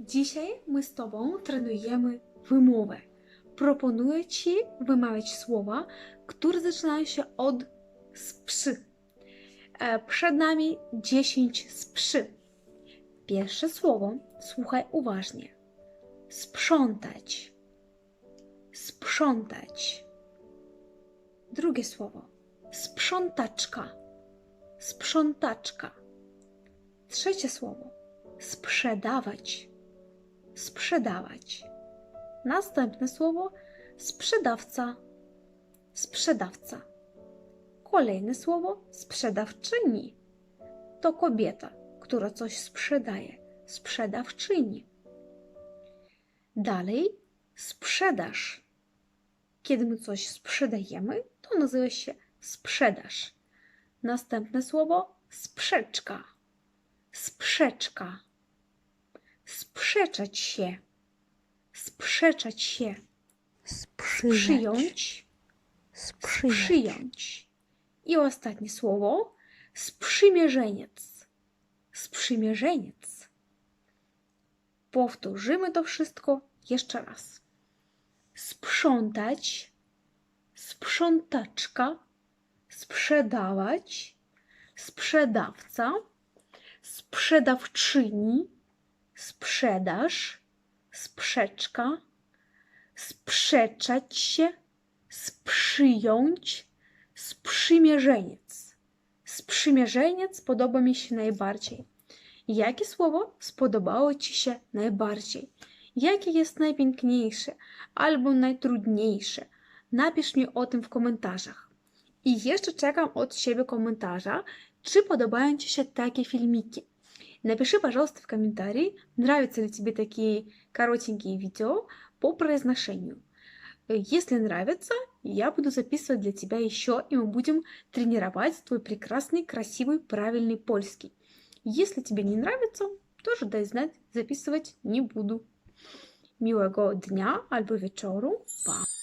Dzisiaj my z Tobą trenujemy wymowę. Proponuję Ci wymawiać słowa, które zaczynają się od sprzy. E, Przed nami 10 sprzy. Pierwsze słowo, słuchaj uważnie. Sprzątać. Sprzątać. Drugie słowo. Sprzątaczka. Sprzątaczka. Trzecie słowo. Sprzedawać. Sprzedawać. Następne słowo. Sprzedawca. Sprzedawca. Kolejne słowo. Sprzedawczyni. To kobieta, która coś sprzedaje. Sprzedawczyni. Dalej. Sprzedaż. Kiedy my coś sprzedajemy, to nazywa się sprzedaż. Następne słowo sprzeczka. Sprzeczka. Sprzeczać się. Sprzeczać się. Sprzyjać. Przyjąć. Sprzyjać. Przyjąć. I ostatnie słowo sprzymierzeniec. Sprzymierzeniec. Powtórzymy to wszystko jeszcze raz. Sprzątać, sprzątaczka, sprzedawać, sprzedawca, sprzedawczyni, sprzedaż, sprzeczka, sprzeczać się, sprzyjąć, sprzymierzeniec. Sprzymierzeniec podoba mi się najbardziej. Jakie słowo spodobało Ci się najbardziej? Jakie jest najpiękniejsze albo najtrudniejsze? Napisz mi o tym w komentarzach. I jeszcze czekam od siebie komentarza, czy podobają Ci się takie filmiki. Напиши, пожалуйста, в комментарии, нравятся ли тебе такие коротенькие видео по произношению. Если нравится, я буду записывать для тебя еще, и мы будем тренировать твой прекрасный, красивый, правильный польский. Если тебе не нравится, тоже дай знать, записывать не буду. Miłego dnia albo wieczoru. Pa!